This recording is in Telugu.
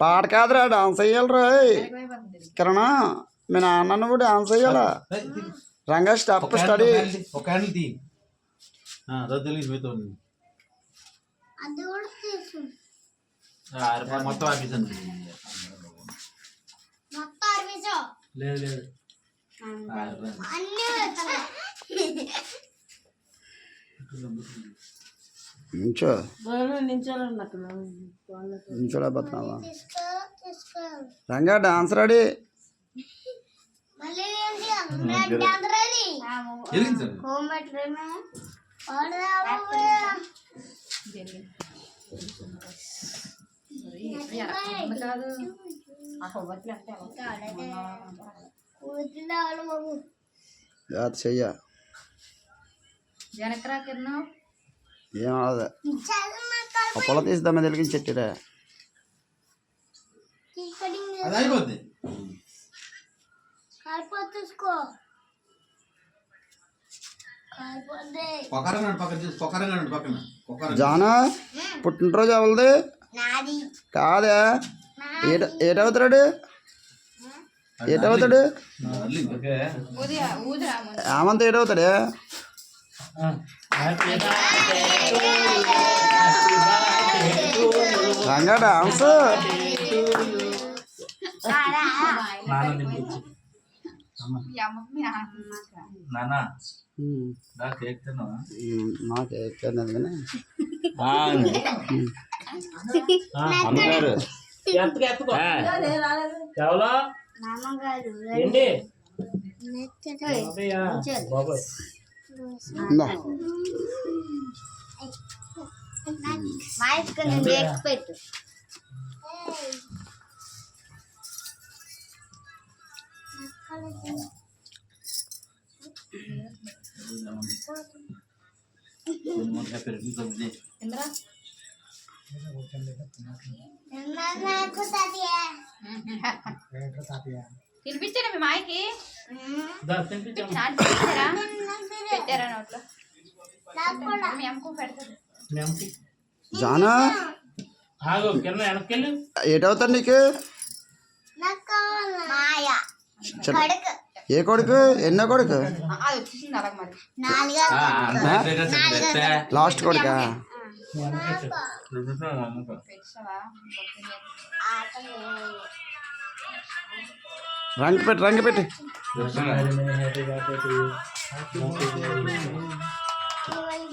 పాట కాదురా డాన్స్ ఎక్కువైపోతుంది కిరణ్ మీ నాన్న కూడా డాన్స్ చెయ్యాలా రంగా స్టెప్ స్టడీ మొత్తం లేదు లేదు. నుంచో. నుంచోడా బతున్నావా రంగా డాన్స్ రెడీ. జాత చెయ్య. వెనకరా కిరణం. ఏం అవదు ఆ పొల తీద్దామని తెలిగించి చెట్టిరా జానా పుట్టినరోజు ఎవరిది? కాదే. ఏట ఏటవుతాడు? ఏటవుతాడు? ఏమంత ఏటవుతాడే? రంగా డాన్స్ నాకు ఎక్కలేదు కానీ. అమ్మగారు. కేవలం ఏంటి? బాబాయ్. ఇందా పెట్టు ఇంద్రా తినిపించారా మీ మాయకి పెట్టారా నోట్లో? మీ అమ్మకు పెడతారు. మీ అమ్మకి. జానా? ఏటవుతాడు నీకు. ఏ కొడుకు? ఎన్నో కొడుకు? అది వచ్చేసింది అలాగ మరి. లాస్ట్ కొడుకా. పెట్టావా రంగు పెట్టి రంగు పెట్టి.